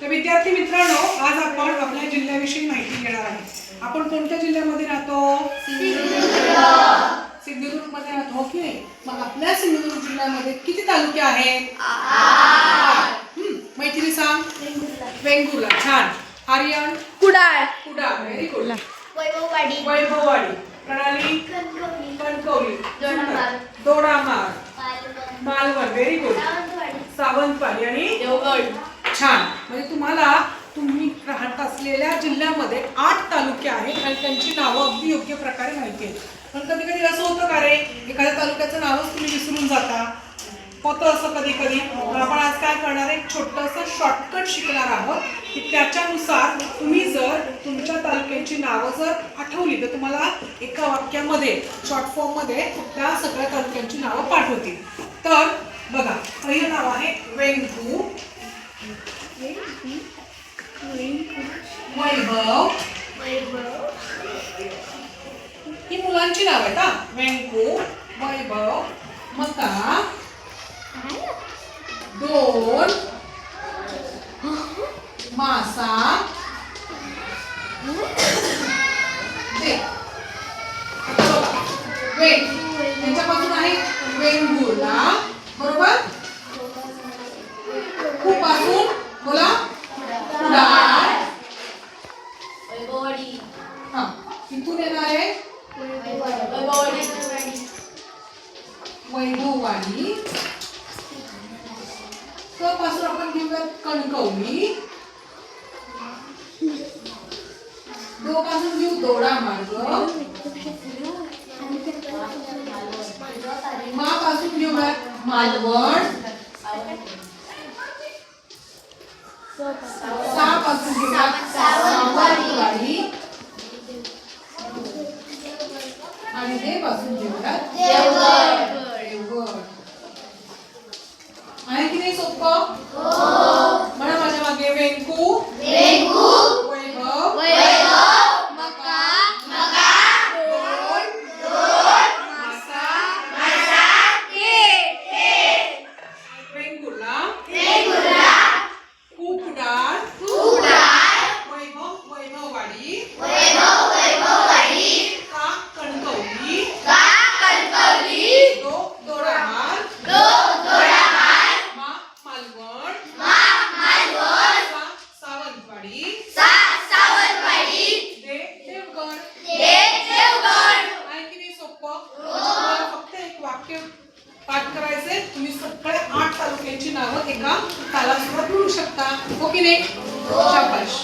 तर विद्यार्थी मित्रांनो आज आपण आपल्या जिल्ह्याविषयी माहिती घेणार आहे. आपण कोणत्या जिल्ह्यामध्ये राहतो? सिंधुदुर्गमध्ये राहतो हो की नाही मग आपल्या सिंधुदुर्ग जिल्ह्यामध्ये किती तालुके आहेत? मैथिली सांग. वेंगुर्ला. छान. आर्यन? कुडाळ. कुडा very good Vaibhavwadi. Vaibhavwadi. Pranali? Kankavli. Kankavli. Dodamar. Malvan. Very good Sawantwadi. Sawantwadi. आणि? देवगड. छान. म्हणजे तुम्हाला तुम्ही राहत असलेल्या जिल्ह्यामध्ये आठ तालुके आहेत आणि त्यांची नावं अगदी योग्य प्रकारे माहिती आहेत. पण कधी कधी असं होतं का रे एखाद्या तालुक्याचं नावच तुम्ही विसरून जाता? होतं असं कधी कधी आपण आज काय करणार आहे एक छोटंसं शॉर्टकट शिकणार आहोत की त्याच्यानुसार तुम्ही जर तुमच्या तालुक्यांची नावं जर आठवली तर तुम्हाला एका वाक्यामध्ये शॉर्ट फॉर्ममध्ये त्या सगळ्या तालुक्यांची नावं पाठवतील. तर बघा पहिलं नाव आहे वेंगू. वैभव वैभव ही मुलांची नाव आहेत हा वेंकू वैभव मका दोन मासा दे वेग त्यांच्यापासून आहे वेंगुर्ला बरोबर बोला. कुडाळ वैभववाडी. हा इथून येणार आहे. वैभववाडी वैभववाडी. क पासून आपण घेऊयात कणकवली. दो पासून घेऊ दोडा मार्ग. मा पासून घेऊयात मालवण. सा पासून घेऊयात सावंतवाडी आणि दे पासून घेऊयात देवगड आहे की नाही सोपं म्हणा माझ्या मागे वेंकू वैभव मका दोन मासा वेंगुर्ला कुकडाळ वैभव वैभववाडी का कणकवली दो दोडामार मा मालवण सा सावंतवाडी दे देवगड आहे की नाही सोपं तुम्हाला फक्त एक वाक्य पाठ करायचंय तुम्ही सगळे आठ तालुक्यांची नावं एका तालासोबत मिळू शकता. हो की नाही? शाबाश.